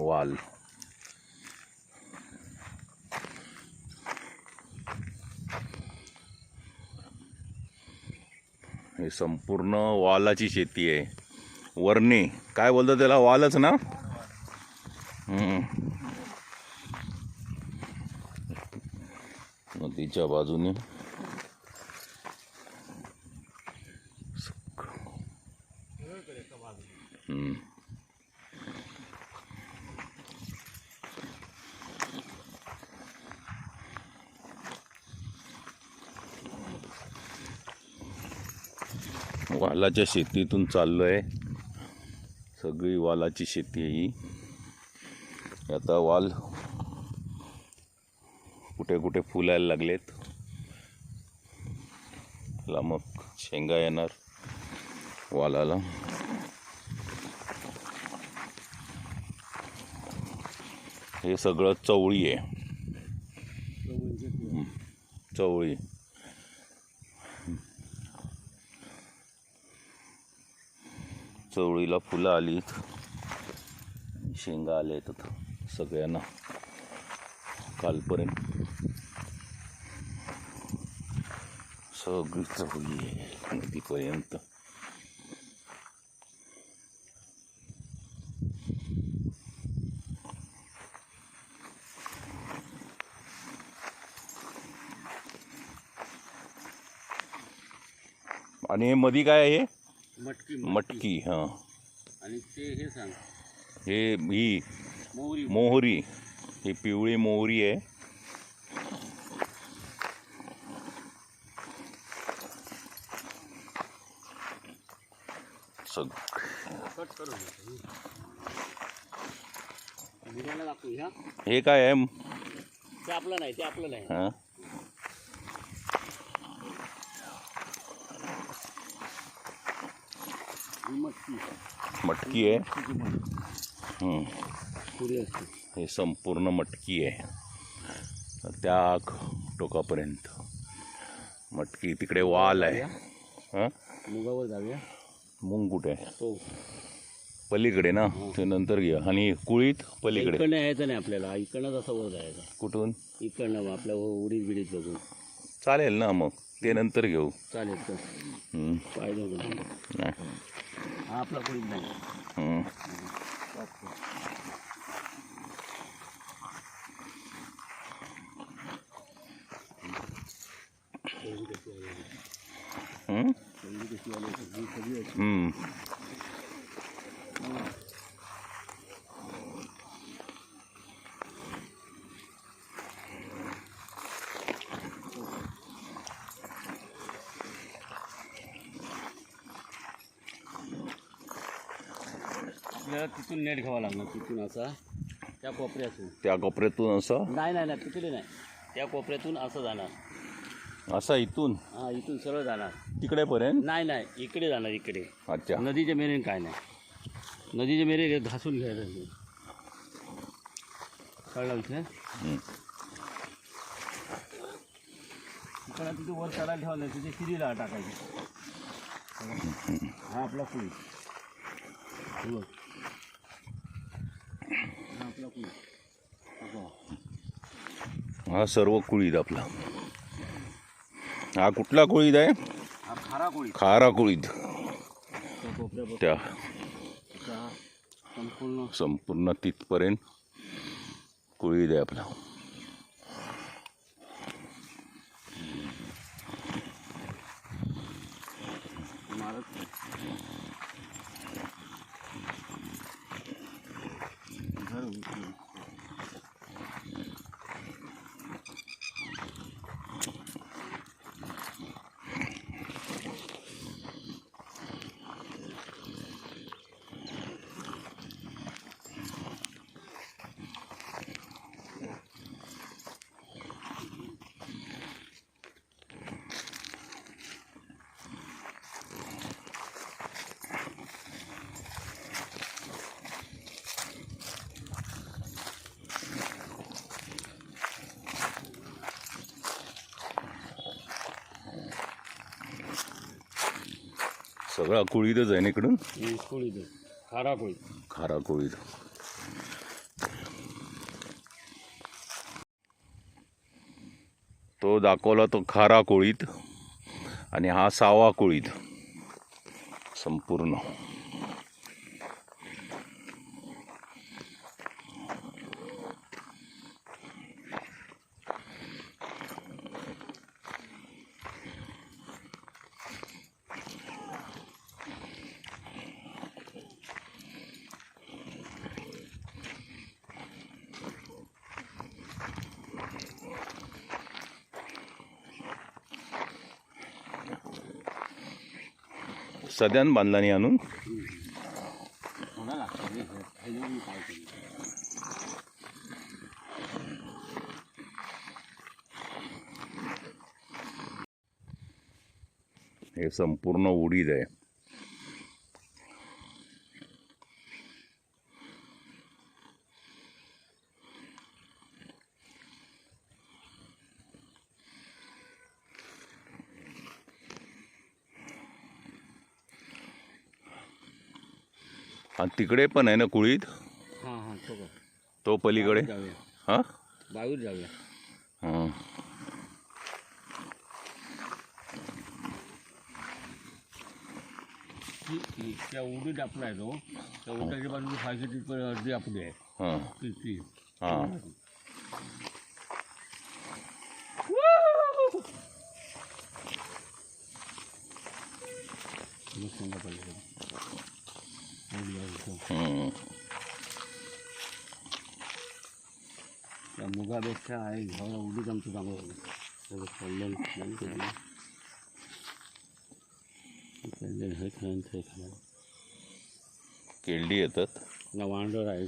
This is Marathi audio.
वाल हे संपूर्ण वालाची शेती आहे. वरणी. काय बोलतात त्याला? वालच ना? हम्म. नदीच्या बाजूने. हम्म. वालाच्या शेतीतून चाललो आहे सगळी वालाची शेती आहे ही. आता वाल कुठे कुठे फुलायला लागलेत. त्याला मग शेंगा येणार वालाला. हे सगळं चवळी आहे. चवळी. चवळीला फुलं आली. शेंगा आल्या आहेत सगळ्यांना. कालपर्यंत. सगळी चवळी आहे. नदीपर्यंत. आणि हे मधी काय आहे? मटकी मटकी. हां. आणि ते हे सांग. हे ही मोहरी. मोहरी. ही पिवळी मोहरी आहे. सग हे काय आहे? ते आपलं नाही ते आपलं नाही. हां. मटकी मटकी आहे. हं. हे संपूर्ण मटकी आहे. त्या टोकापर्यंत मटकी तिकडे वाल आहे. हां? मुगावर जाऊया. मूग कुठे? आहे तो. पलीकडे ना? ते नंतर घ्या. आणि कुळीत पलीकडे. इकडनं यायचं नाही आपल्याला. इकडनं असं वर जायचं. कुठून? इकडनं आपल्या उडीद बिडीत बघून. चालेल ना मग. ते नंतर घेऊ चालेल. पाहिजे. नाही. आपला उडीद नाही हं. हं? पहिली कशी आली सगळी सगळी अशी. हं. आपल्याला तिथून नेट घ्यावा लागणार तिथून असा. त्या कोपऱ्यातून. त्या कोपऱ्यातून असं? नाही नाही नाही तिकडे नाही. त्या कोपऱ्यातून असं जाणार. असा इथून? हा इथून सरळ जाणार. तिकडेपर्यंत? नाही नाही इकडे जाणार इकडे. अच्छा. नदीच्या मेरेन काय नाही. नदीच्या मेरे घासून घ्यायचं नाही. कळलं विषय हं. इकडं तिथे वर चढायला ठेवलं नाही तिथे शिरीला टाकायचं. हा आपला कुळी हे बघ. हा सर्व कुळीद आपला. हा कुठला कुळीद आहे? हा खारा कुळी खारा कुळीद. त्या संपूर्ण संपूर्ण तिथपर्यंत कुळीद आहे आपला. मारत सगळा कोळीतच आहे ना इकडून? कोळीत खारा कुळी. खारा कोळीत तो दाखवला तो खारा कोळीत आणि हा सावा कोळीत. संपूर्ण. सध्यान बांधलानी आणून. हे संपूर्ण उडीद आहे. आणि तिकडे पण आहे ना कुळीत? हां हां तो पलीकडे? जाऊया. हा? बावीर जाऊया. हा. ती- ती- त्या उडीत आपला आहे तो. त्या उडाच्या बाजूला खायची तिकडे अर्धी आपली आहे. हा. ती ती. हा. मग सांगा पाहिजे उडी आहे इथं. हम्म. त्या मुगापेक्षा आहे घ्यायला उडीत आमचं चांगलं होतं पडलं नाही कधी. पडलं हे खाणं केळडी येतात ना वांडर आहे